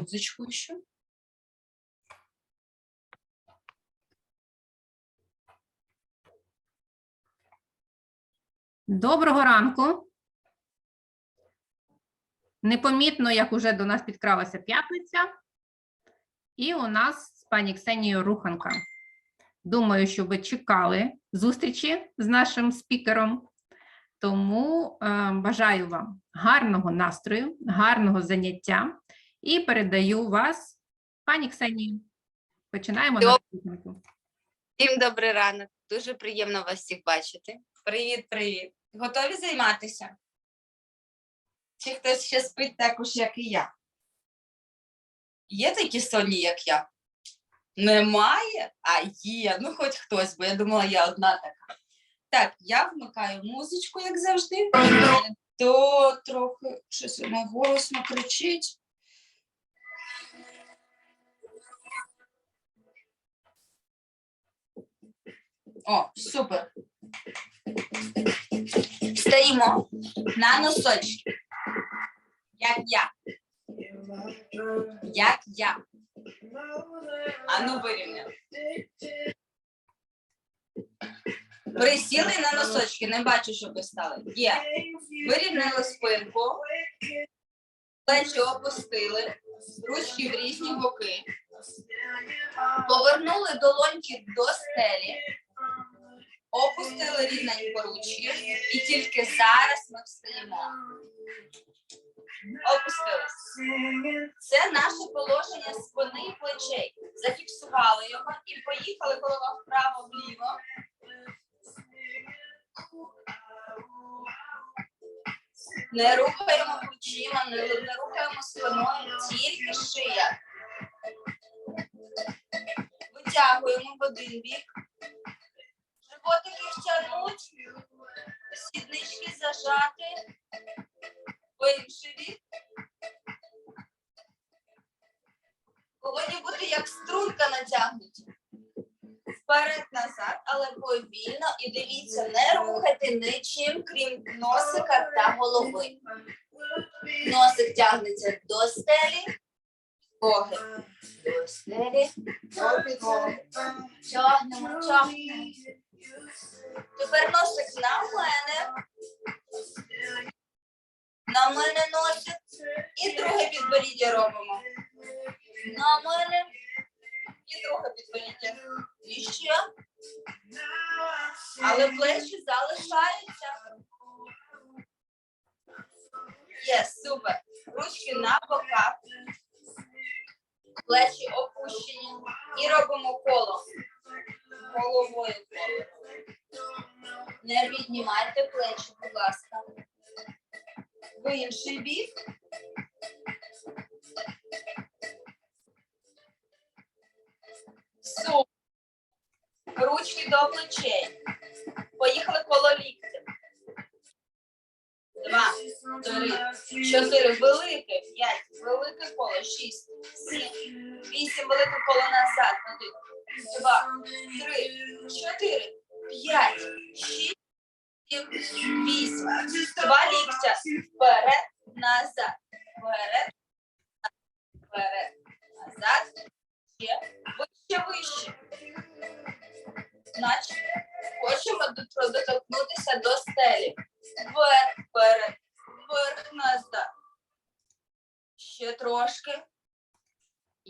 музичку ще. Доброго ранку. Непомітно, як уже до нас підкралася п'ятниця, і у нас з пані Ксенією Руханка. Думаю, що ви чекали зустрічі з нашим спікером. Тому е, бажаю вам гарного настрою, гарного заняття і передаю вас, пані Ксенії. Починаємо Добре. руханку. Всім добрий ранок. Дуже приємно вас всіх бачити. Привіт, привіт. Готові займатися? Чи хтось ще спить також, як і я? Є такі сонні, як я? Немає? А є. Ну, хоч хтось, бо я думала, я одна така. Так, я вмикаю музичку, як завжди. То трохи щось голосно кричить. О, супер. Стоїмо на носочки. Як я. Як я. А ну вирівняли. Присіли на носочки, не бачу, що ви стали. Є. Вирівняли спинку, плечі опустили, ручки в різні боки. Повернули долоньки до стелі, опустили рівненько ручки, і тільки зараз ми встаємо. Опустились. Це наше положення спини і плечей. Зафіксували його і поїхали голова вправо вліво. Не рухаємо плечима, не, не рухаємо спиною, тільки шия. Витягуємо в один бік. Животики втягнуть, сіднички зажати. В інший бік. Повинні бути як струнка натягнуті. Вперед-назад, але повільно. І дивіться, не рухайте нічим, крім носика та голови. Носик тягнеться до стелі. Боги. До стелі. Тягнемо, тягнемо. Тепер носик на мене. На мене носик. І друге підборіддя робимо. На мене. І друге підборіддя. І ще. Але плечі залишаються. Є, супер. Ручки на боках. Плечі опущені. І робимо коло. Головою. Не піднімайте плечі, будь ласка. В інший бік. Супер. Ручки до плечей. Поїхали коло ліктя. Два, три, чотири, велике, п'ять, велике коло, шість, сім, вісім, велике коло назад. Один, два, три, чотири, п'ять, шість, сім, вісім. Два ліктя. Вперед, назад. Вперед, вперед, назад. Ще, вище, вище. Значить, хочемо до- доторкнутися до стелі. Вверх, вперед, вверх, назад. Ще трошки.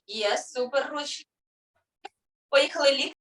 Є, супер ручки. Поїхали лік.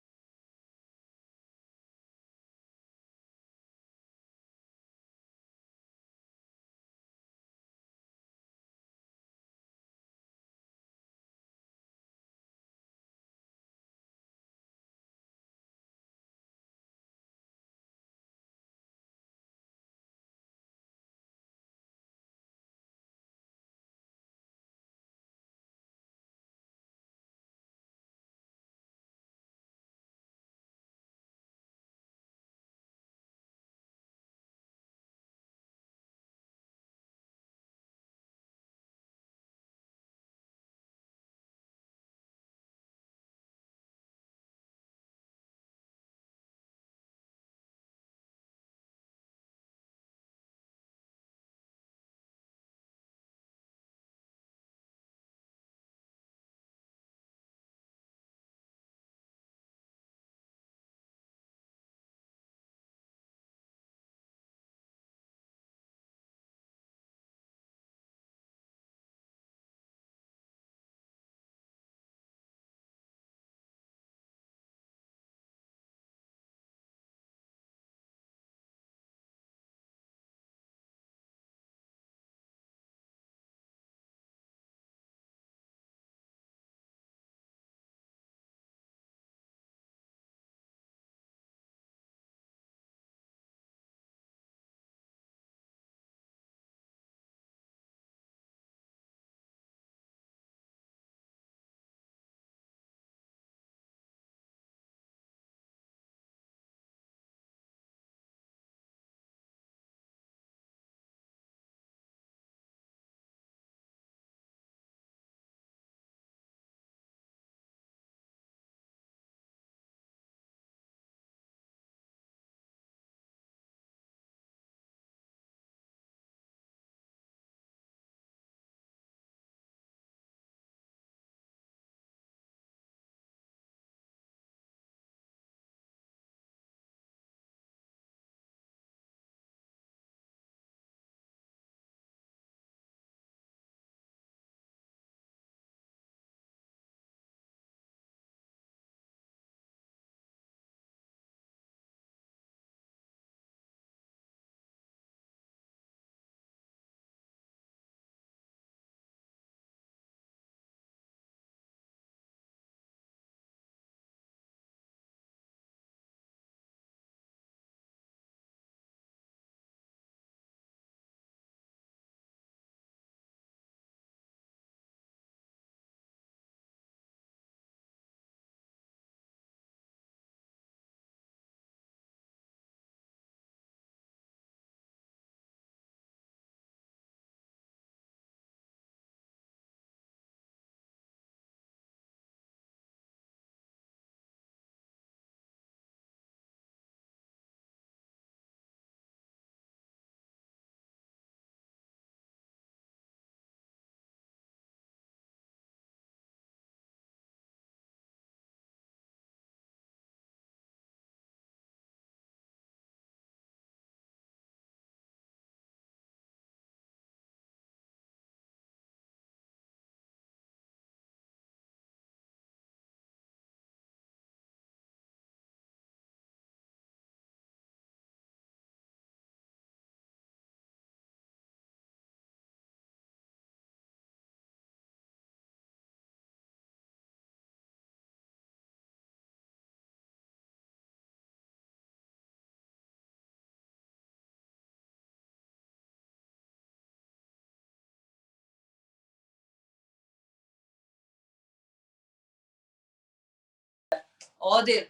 Один,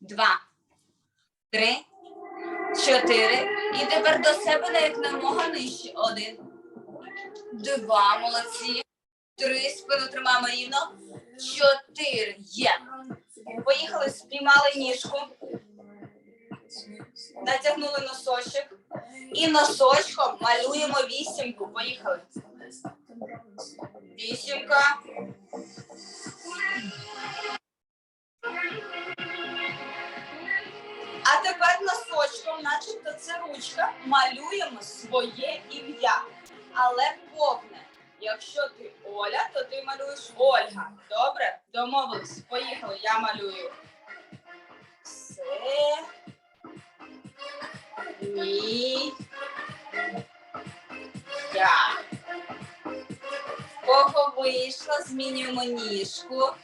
два, три, чотири. І тепер до себе як намога нижче. Один, два, молодці. Три, спину тримаємо рівно. Чотири. Є. Поїхали, спіймали ніжку. Натягнули носочок. І носочком малюємо вісімку. Поїхали. Вісімка. А тепер носочком, начебто це ручка, малюємо своє ім'я. Але повне. Якщо ти Оля, то ти малюєш Ольга. Добре? Домовились. Поїхали. Я малюю. Все. Ні. Я. Кого вийшло, змінюємо ніжку.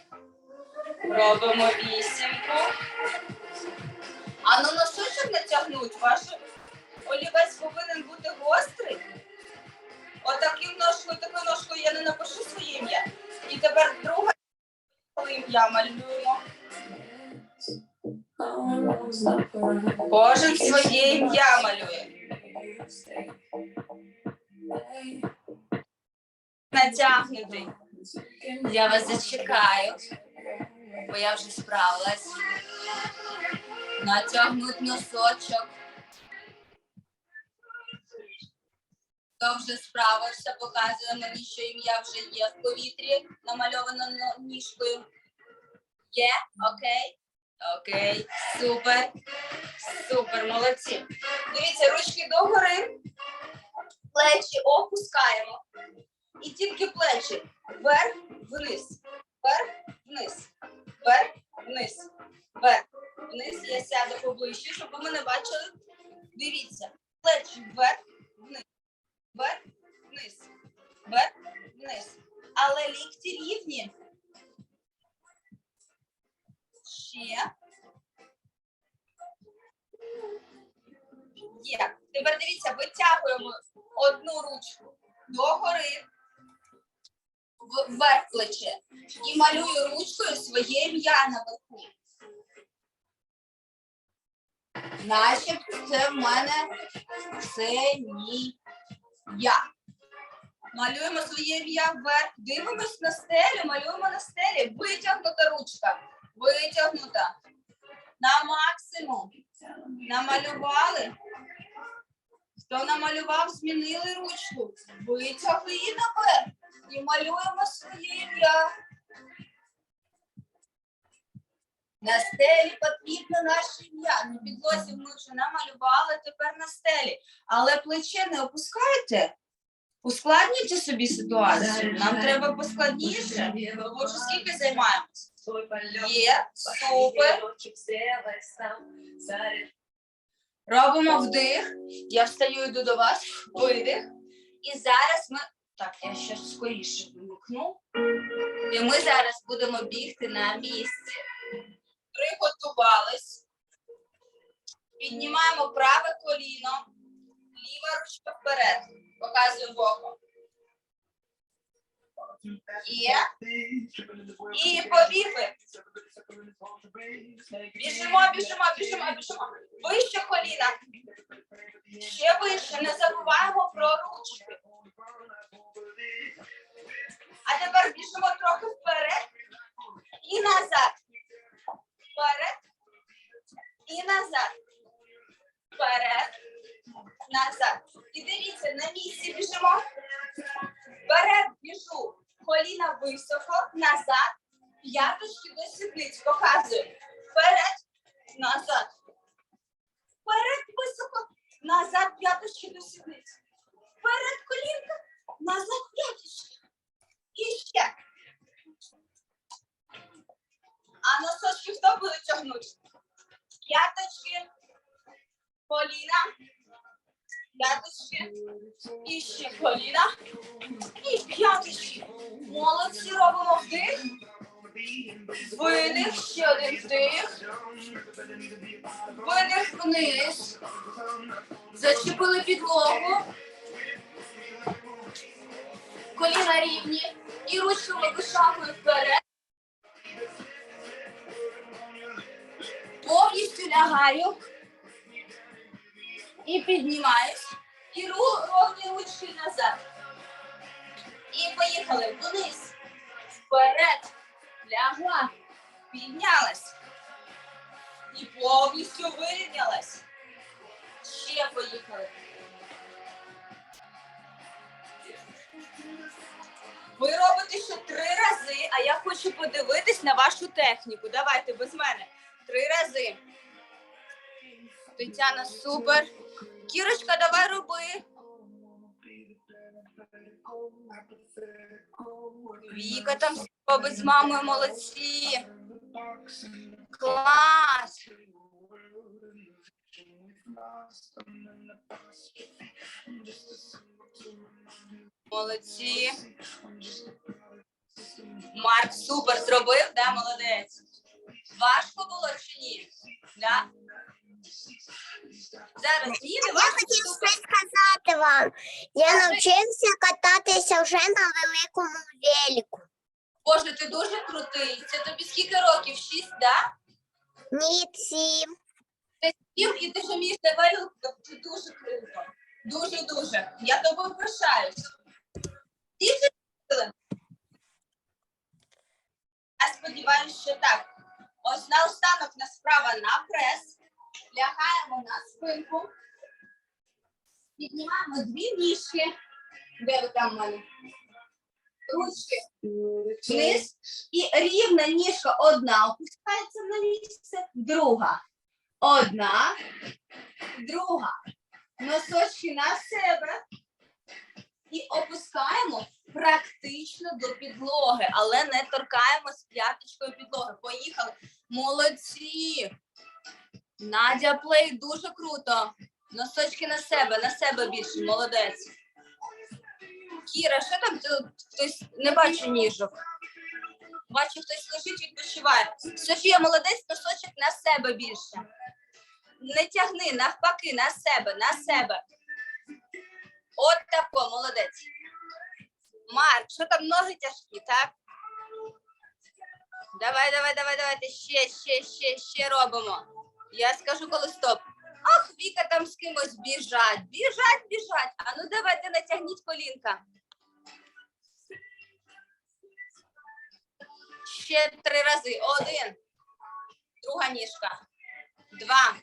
Робимо вісімку. А ну носочок натягнуть, ваш олівець повинен бути гострий. Отаким ножкою, такою ножкою я не напишу своє ім'я. І тепер друге ім'я малюємо. Кожен своє ім'я малює. Натягнутий. Я вас зачекаю, бо я вже справилась. Натягнуть носочок. Хто вже справився, показує мені, що ім'я вже є в повітрі, намальовано но- ніжкою. Є? Окей? Окей, супер. Супер, молодці. Дивіться, ручки догори, плечі опускаємо. І тільки плечі вверх, вниз, вверх, вниз, вверх, вниз, вверх, вниз. Я сяду поближче, щоб ви мене бачили. Дивіться, плечі вверх, вниз, вверх, вниз, вверх, вниз. Але лікті рівні. Ще. Є. Тепер дивіться, витягуємо одну ручку догори, вверх плече. І малюю ручкою своє ім'я наверху. Начебто це в мене Ксенія. Малюємо своє ім'я вверх. Дивимось на стелю, малюємо на стелі. Витягнута ручка. Витягнута. На максимум. Намалювали. Хто намалював, змінили ручку. Витягли її наверх. І малюємо своє ім'я. На стелі потрібно наше ім'я. На підлозі ми вже намалювали, тепер на стелі. Але плече не опускайте. Ускладнюйте собі ситуацію. Нам треба поскладніше. Бо вже скільки займаємось? Є, супер. Робимо вдих. Я встаю, йду до вас. Видих. І зараз ми. Так, я ще скоріше вимикну. І ми зараз будемо бігти на місці. Приготувались. Піднімаємо праве коліно, ліва ручка вперед. Показую боком. Є. І побігли. Біжимо, біжимо, біжимо, біжимо. Вище коліна. Ще вище. Не забуваємо про ручки. А тепер біжимо трохи вперед і назад. Вперед і назад. Вперед, назад. І дивіться, на місці біжимо. Вперед біжу. Коліна високо, назад. П'яточки до сідниць. Показую. Вперед, назад. Вперед високо, назад п'яточки до сідниць. Вперед колінка, назад п'яточки. І ще. А носочки хто буде тягнути? П'яточки, коліна, п'яточки, і ще коліна, і п'яточки. Молодці, робимо вдих. Видих, ще один вдих. Видих вниз. Зачепили підлогу. Коліна рівні. І ручками вишагую вперед. Повністю лягаю і піднімаюсь, і ровні ручки назад. І поїхали вниз, вперед, лягла, піднялась. І повністю вирівнялась. Ще поїхали. Ви робите ще три рази, а я хочу подивитись на вашу техніку. Давайте без мене. Три рази. Тетяна, супер. Кірочка, давай роби. Віка там робить з мамою молодці. Клас. Молодці. Марк супер зробив, да, молодець. Важко було чи ні? Да? Зараз Я хотів сказати вам. Я навчився кататися вже на великому велику. Боже, ти дуже крутий. Це тобі скільки років? Шість, да? Ні, сім. Ти сім і ти вже вмієш на велику. Це дуже круто. Дуже-дуже. Я тобою пишаюсь. Я сподіваюся, що так. Ось наостанок на справа на прес. Лягаємо на спинку. Піднімаємо дві ніжки. Де ви там в мене? Ручки вниз. І рівна ніжка одна опускається на місце, друга. Одна, друга. Носочки на себе. І опускаємо практично до підлоги, але не торкаємось п'яточкою підлоги. Поїхали. Молодці. Надя плей дуже круто. Носочки на себе, на себе більше. Молодець. Кіра, що там хтось не бачу ніжок? Бачу, хтось лежить, відпочиває. Софія, молодець, носочок на себе більше. Не тягни, навпаки, на себе, на себе. От тако, молодець. Марк, що там ноги тяжкі, так? Давай, давай, давай, давайте ще, ще, ще, ще робимо. Я скажу, коли стоп. Ах, Віка там з кимось біжать, біжать, біжать. А ну давайте натягніть колінка. Ще три рази. Один. Друга ніжка. Два.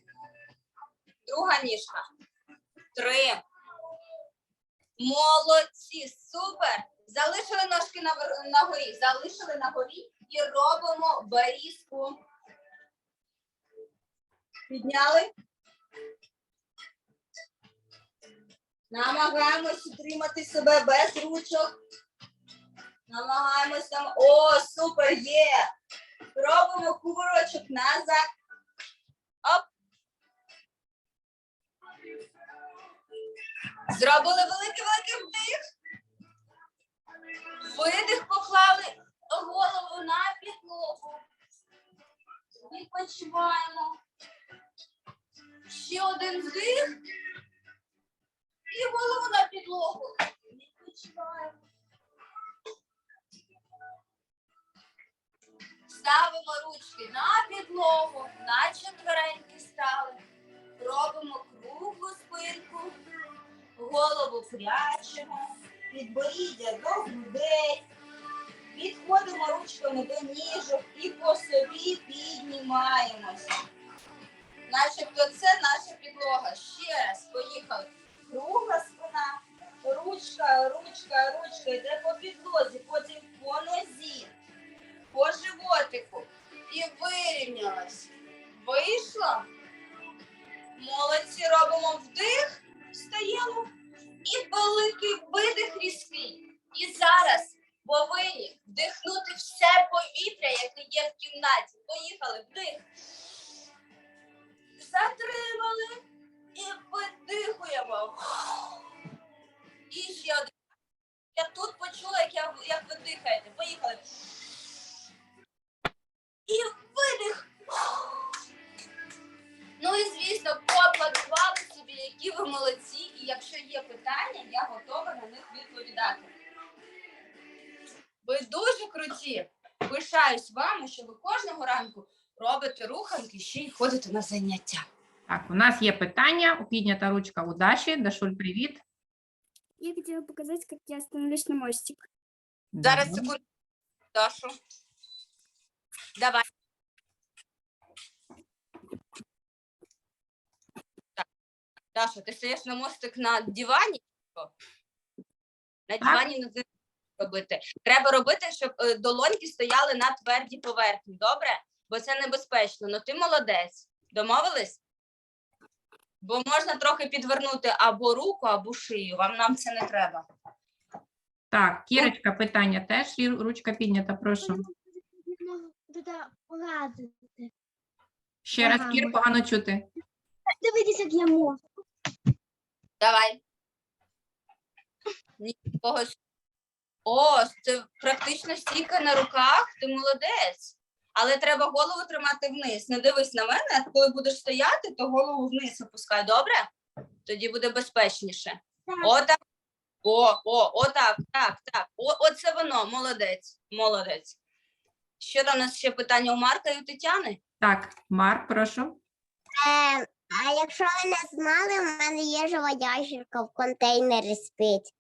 Друга ніжка. Три. Молодці. Супер. Залишили ножки на, на горі. Залишили на горі і робимо барізку. Підняли. Намагаємось утримати себе без ручок. Намагаємось там. О, супер, є. Робимо кувырочок назад. Оп. Зробили великий-великий вдих. Видих поклали голову на підлогу. Відпочиваємо. Ще один вдих. І голову на підлогу. Відпочиваємо. Ставимо ручки на підлогу, на четвереньки стали. Робимо круглу спинку, голову прячемо, підборіддя до грудей. Підходимо ручками до ніжок і по собі піднімаємося. Начебто це наша підлога. Ще раз, поїхали. Кругла спина, ручка, ручка, ручка йде по підлозі, потім по нозі по животику і вирівнялась. Вийшло. Молодці, робимо вдих, встаємо і великий видих різкий. І зараз повинні вдихнути все повітря, яке є в кімнаті. Поїхали, вдих. Затримали і видихуємо. І ще один. Я тут почула, як, я, як ви дихаєте. Поїхали. І видих. Ну і звісно, поаплодували собі, які ви молодці. І якщо є питання, я готова на них відповідати. Ви дуже круті. Пишаюсь вами, що ви кожного ранку робите руханки, ще й ходите на заняття. Так, у нас є питання. Піднята ручка у Даші. Дашуль, привіт. Я хотела показать, как я становлюсь на мостик. Зараз секунду, Дашу. Давай. Так. Даша, ти стоїш на мостик на дивані? На дивані не можна робити. Треба робити, щоб е, долоньки стояли на твердій поверхні, добре? Бо це небезпечно. Ну ти молодець. Домовились? Бо можна трохи підвернути або руку, або шию. Вам нам це не треба. Так, Кірочка, питання теж. Ручка піднята, прошу. Ще раз, Ага. Кір, погано чути. Дивитися, як я можу. Давай. Нікого. ж- О, це практично стійка на руках, ти молодець. Але треба голову тримати вниз. Не дивись на мене, а коли будеш стояти, то голову вниз опускай, добре? Тоді буде безпечніше. Отак. О, о, отак, так, так. О, оце воно, молодець, молодець. Що там у нас ще питання у Марка і у Тетяни? Так, Марк, прошу. Е, а якщо ви не знали, в мене є жива ящерка в контейнері спить.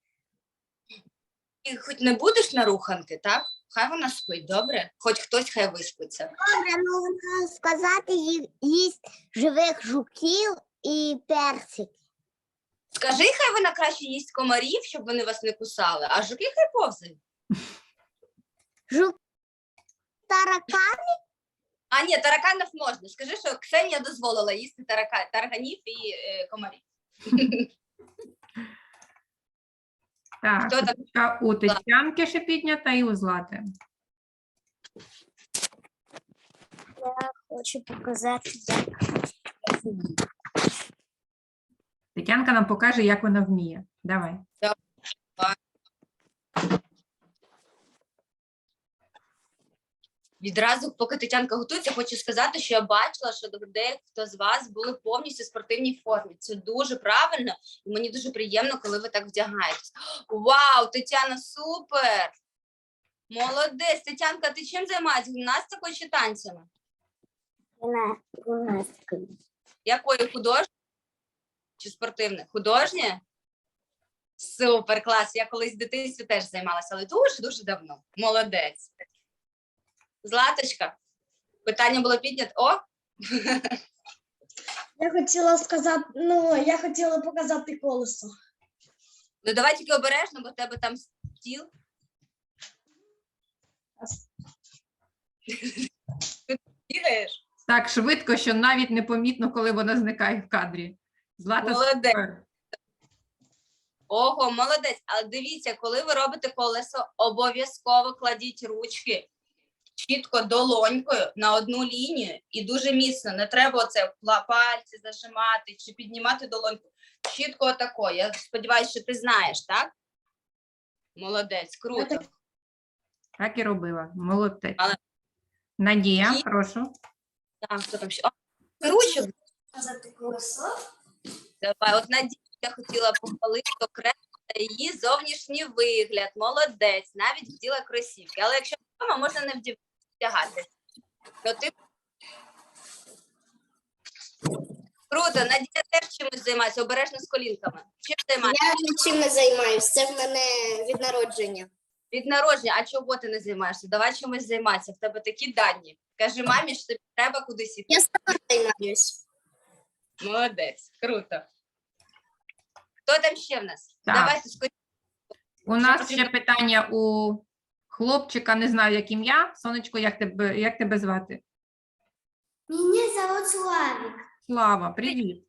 І хоч не будеш на руханки, так? Хай вона спить, добре? Хоч хтось хай виспиться. Добре, ну вона сказати, ї- їсть живих жуків і персик. Скажи, хай вона краще їсть комарів, щоб вони вас не кусали, а жуки хай повзають. Жук таракан А ні, тараканів можна. Скажи, що Ксенія дозволила їсти тарака... тарганів і е, комарів. Так, Хто там? ручка у Тетянки ще піднята і у Злати. хочу показати, як Тетянка нам покаже, як вона вміє. Давай. Відразу, поки Тетянка готується, хочу сказати, що я бачила, що дехто з вас були повністю в спортивній формі. Це дуже правильно, і мені дуже приємно, коли ви так вдягаєтесь. Вау, Тетяна, супер! Молодець, Тетянка, ти чим займаєшся? Гімнастикою чи танцями? гімнастикою. Якої художньої чи спортивне? Художнє? Супер, клас. Я колись в дитинстві теж займалася, але дуже дуже давно. Молодець. Златочка, питання було піднято. О, Я хотіла сказати, ну, я хотіла показати колесо. ну давай тільки обережно, бо в тебе там стіл. Ти бігаєш? Так швидко, що навіть непомітно, коли вона зникає в кадрі. Злата Молодець. супер. Ого, молодець. Але дивіться, коли ви робите колесо, обов'язково кладіть ручки чітко долонькою на одну лінію і дуже міцно. Не треба оце пальці зажимати чи піднімати долоньку. Чітко отако. Я сподіваюся, що ти знаєш, так? Молодець, круто. так- і робила. Молодець. Але- Надія, І- прошу. Так, хто там ще? О, ручок. Давай, от Надію я хотіла похвалити окремо її зовнішній вигляд. Молодець, навіть вділа кросівки. Але якщо вдома, можна не вдів- вдягати. Ну, ти... Круто, Надія теж чимось займається, обережно з колінками. Чим займаєшся? Я нічим не займаюся, це в мене від народження. Від народження, а чого ти не займаєшся? Давай чимось займатися. В тебе такі дані. Кажи мамі, що тобі треба кудись іти. Я сама займаюсь. Молодець, круто. Хто там ще в нас? Так. Давайте скоріше. У нас ще питання у хлопчика, не знаю, як ім'я. Сонечко, як тебе, як тебе звати? Мене зовут Славик. Слава, привіт.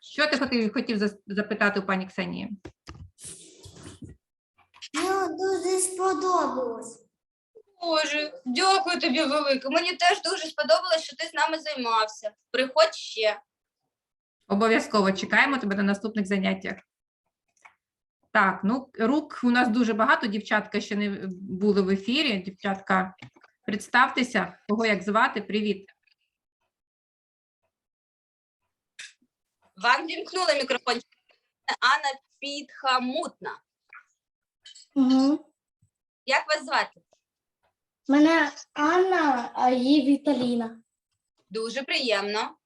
Що ти хотів, хотів запитати у пані Ксенії? Мені дуже сподобалось. Боже, дякую тобі велике. Мені теж дуже сподобалось, що ти з нами займався. Приходь ще. Обов'язково чекаємо тебе на наступних заняттях. Так, ну рук у нас дуже багато. Дівчатка ще не були в ефірі. Дівчатка, представтеся, кого як звати. Привіт. Вам вімкнули мікрофон. Анна Підхамутна. Угу. Як вас звати? Мене Анна, а її Віталіна. Дуже приємно.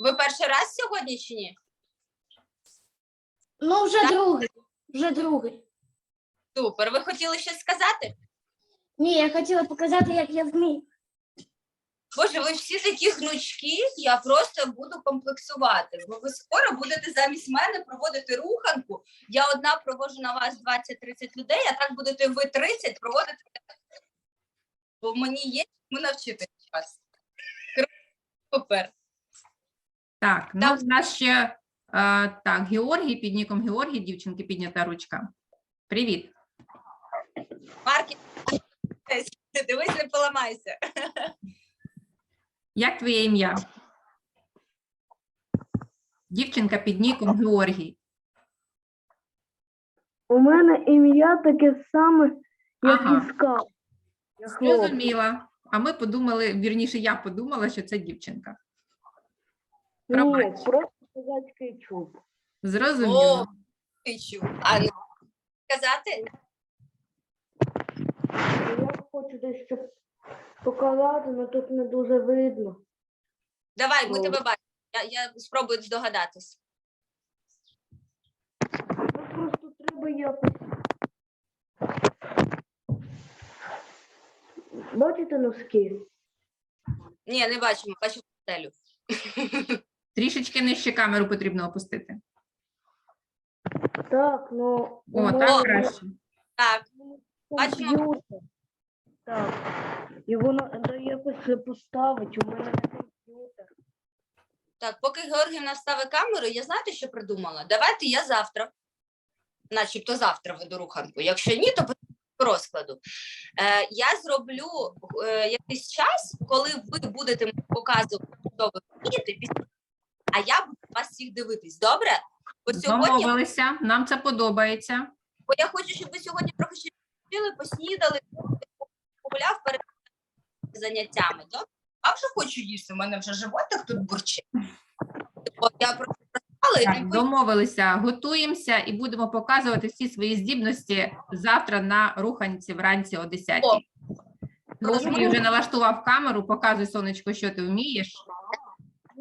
Ви перший раз сьогодні чи ні? Ну, вже другий. Вже другий. Супер. Ви хотіли щось сказати? Ні, я хотіла показати, як я вмію. Боже, ви всі такі гнучкі, я просто буду комплексувати, бо ви скоро будете замість мене проводити руханку. Я одна проводжу на вас 20-30 людей, а так будете ви 30 проводити. Бо мені є чому навчити вас. Супер. Так, ну в нас ще так, Георгій під ніком Георгій, дівчинки піднята ручка. Привіт. Марки, дивись, не поламайся. Як твоє ім'я? Дівчинка під ніком Георгій. У мене ім'я таке саме, як Ага. і скал. Зрозуміла. А ми подумали, вірніше, я подумала, що це дівчинка. Ні, Пробач. Козацький чуб. Зрозуміло. О, ти. А не сказати? Я хочу дещо показати, але тут не дуже видно. Давай, ми О. тебе бачимо. Я, я спробую здогадатись. Ну, просто треба якось. Бачите носки? Ні, не бачимо, бачимо стелю. Трішечки нижче камеру потрібно опустити. Так, ну. О, у так краще. Так, бачимо. Так. І воно да якось поставить. У мене не комп'ютер. Так, поки Георгіївна вставить камеру, я знаєте, що придумала? Давайте я завтра, начебто завтра веду руханку. Якщо ні, то по розкладу. Е, я зроблю е, якийсь час, коли ви будете показувати, що ви вмієте, після- а я буду вас всіх дивитись. Добре? Бо сьогодні, Домовилися, нам це подобається. бо я хочу, щоб ви сьогодні трохи ще відпочили, поснідали, погуляв перед заняттями. Добре? А вже хочу їсти, у мене вже животик тут бурчить. Я просто проспала і Так, домовилися, готуємося і будемо показувати всі свої здібності завтра на руханці вранці о 10 О, Георгій вже налаштував камеру, показуй, сонечко, що ти вмієш.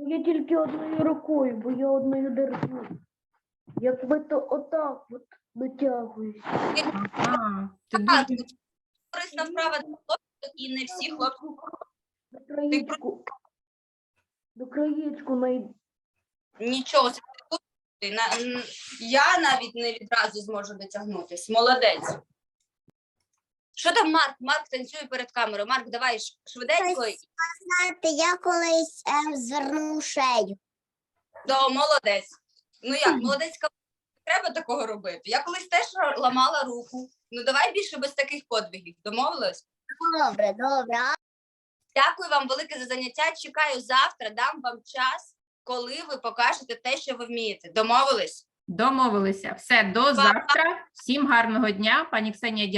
Я тільки одною рукою, бо я одною держу. Якби то отак от дотягуюсь. А, ти Так, дуже корисна вправа для хлопців, і не всі хлопці. До краєчку. До краєчку най... Нічого собі не буде. На- Я навіть не відразу зможу дотягнутись. Молодець. Що там, Марк? Марк танцює перед камерою. Марк, давай ш- швиденько. Знаєте, я колись ем, звернув шею. Да, молодець. Ну як, молодець, треба такого робити. Я колись теж ра- ламала руку. Ну давай більше без таких подвигів. Домовились? Добре, добре. А Дякую вам велике за заняття. Чекаю завтра, дам вам час, коли ви покажете те, що ви вмієте. Домовились? домовилися. Все, до завтра. Всім гарного дня. Пані Ксенія,